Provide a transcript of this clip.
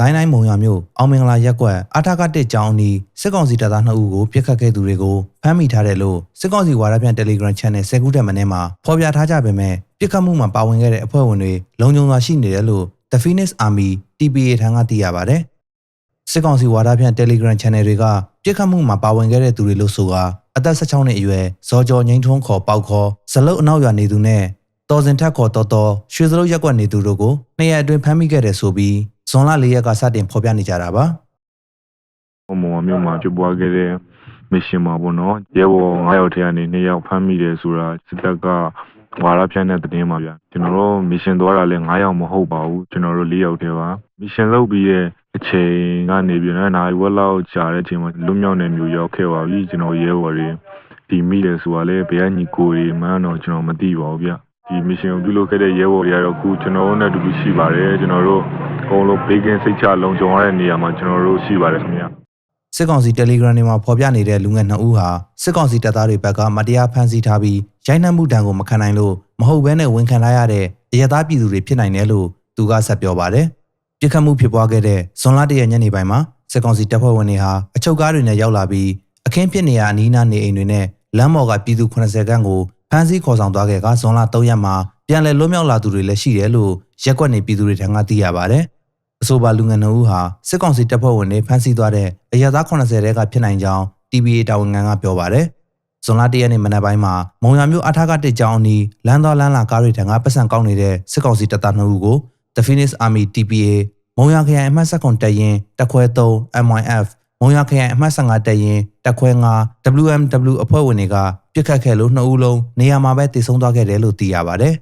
ကိုင်းတိုင်းမုံရွာမြို့အောင်မင်္ဂလာရက်ကွက်အာထကတစ်ကျောင်းအနီးစစ်ကောင်စီတပ်သား2ဦးကိုပြစ်ခတ်ခဲ့သူတွေကိုဖမ်းမိထားတယ်လို့စစ်ကောင်စီဝါဒဖြန့် Telegram Channel 10ခုတက်မင်းမှာဖော်ပြထားကြပေမဲ့ပြစ်ခတ်မှုမှာပါဝင်ခဲ့တဲ့အဖွဲ့ဝင်တွေလုံခြုံစွာရှိနေတယ်လို့ The Phoenix Army TPA ထံကသိရပါတယ်။စစ်ကောင်စီဝါဒဖြန့် Telegram Channel တွေကပြစ်ခတ်မှုမှာပါဝင်ခဲ့တဲ့သူတွေလို့ဆိုကာအသက်16နှစ်အရွယ်ဇော်ကျော်ငိမ့်ထွန်းခေါ်ပေါက်ခေါ်ဇလုတ်အနောက်ရွာနေသူနဲ့တော်စင်ထက်ခေါ်တော်တော်ရွှေစလုတ်ရက်ကွက်နေသူတို့ကိုနှစ်ရက်အတွင်းဖမ်းမိခဲ့တယ်ဆိုပြီး ဇွန်လ၄ရက်ကစတင်ဖော်ပြနေကြတာပါဟိုမော်မြို့မှာပြပွားခဲ့တဲ့မစ်ရှင်မှာပေါ့နော်ရဲဘော်9ယောက်ထဲကနေ2ယောက်ဖမ်းမိတယ်ဆိုတာစစ်တပ်ကဝါရဖြန့်တဲ့သတင်းပါဗျကျွန်တော်တို့မစ်ရှင်သွားတာလည်း9ယောက်မဟုတ်ပါဘူးကျွန်တော်တို့4ယောက်တည်းပါမစ်ရှင်လုပ်ပြီးတဲ့အချိန်ကနေပြီးတော့နိုင်ဝက်လောက်ကြာတဲ့အချိန်မှာလွတ်မြောက်နေမျိုးရောက်ခဲ့ပါပြီကျွန်တော်ရဲဘော်တွေဒီမိတယ်ဆိုတာလည်းဘယ်ကညီကိုတွေမှန်းတော့ကျွန်တော်မသိပါဘူးဗျဒီမစ်ရှင်ကိုပြုလုပ်ခဲ့တဲ့ရဲဘော်တွေကတော့အခုကျွန်တော်တို့နဲ့အတူတူရှိပါတယ်ကျွန်တော်တို့ အကုန်လုံးဘေးကင်းစိတ်ချလုံခြုံရတဲ့နေရာမှာကျွန်တော်တို့ရှိပါတယ်ခင်ဗျာစစ်ကောင်စီ Telegram တွေမှာဖော်ပြနေတဲ့လူငယ်2ဦးဟာစစ်ကောင်စီတပ်သားတွေဘက်ကမတရားဖမ်းဆီးထားပြီးရိုက်နှက်မှုတံကိုမခံနိုင်လို့မဟုတ်ဘဲနဲ့ဝန်ခံထားရတဲ့အရသားပြည်သူတွေဖြစ်နိုင်တယ်လို့သူကဆက်ပြောပါတယ်။ပြစ်ခတ်မှုဖြစ်ပွားခဲ့တဲ့ဇွန်လ၁ရက်ညနေပိုင်းမှာစစ်ကောင်စီတပ်ဖွဲ့ဝင်တွေဟာအချုပ်ကားတွေနဲ့ရောက်လာပြီးအခင်းဖြစ်နေရာအနီးအနားနေအိမ်တွေနဲ့လမ်းပေါ်ကပြည်သူ80ခန်းကိုဖမ်းဆီးခေါ်ဆောင်သွားခဲ့ကဇွန်လ3ရက်မှာပြန်လည်လွတ်မြောက်လာသူတွေလည်းရှိတယ်လို့ရက်ကွက်နေပြည်သူတွေထံကသိရပါတယ်။ အဆိုပါလူငယ်နှုတ်ဦးဟာစစ်ကောင်စီတပ်ဖွဲ့ဝင်တွေဖမ်းဆီးသွားတဲ့အရသား80တဲကဖြစ်နိုင်ကြောင်း TBA တာဝန်ခံကပြောပါတယ်။ဇွန်လ၁ရက်နေ့မနက်ပိုင်းမှာမုံရမြို့အထာကတစ်ကျောင်းအနီးလမ်းတော်လမ်းလာကားတွေထံကပတ်စံကောက်နေတဲ့စစ်ကောင်စီတပ်သား2ဦးကို The Phoenix Army TPA မုံရခရိုင်အမှတ်7တပ်ရင်းတပ်ခွဲ3 MYF မုံရခရိုင်အမှတ်15တပ်ရင်းတပ်ခွဲ9 WMW အဖွဲ့ဝင်တွေကပြစ်ခတ်ခဲ့လို့2ဦးလုံးနေရာမှာပဲတည်ဆုံသွားခဲ့တယ်လို့သိရပါတယ်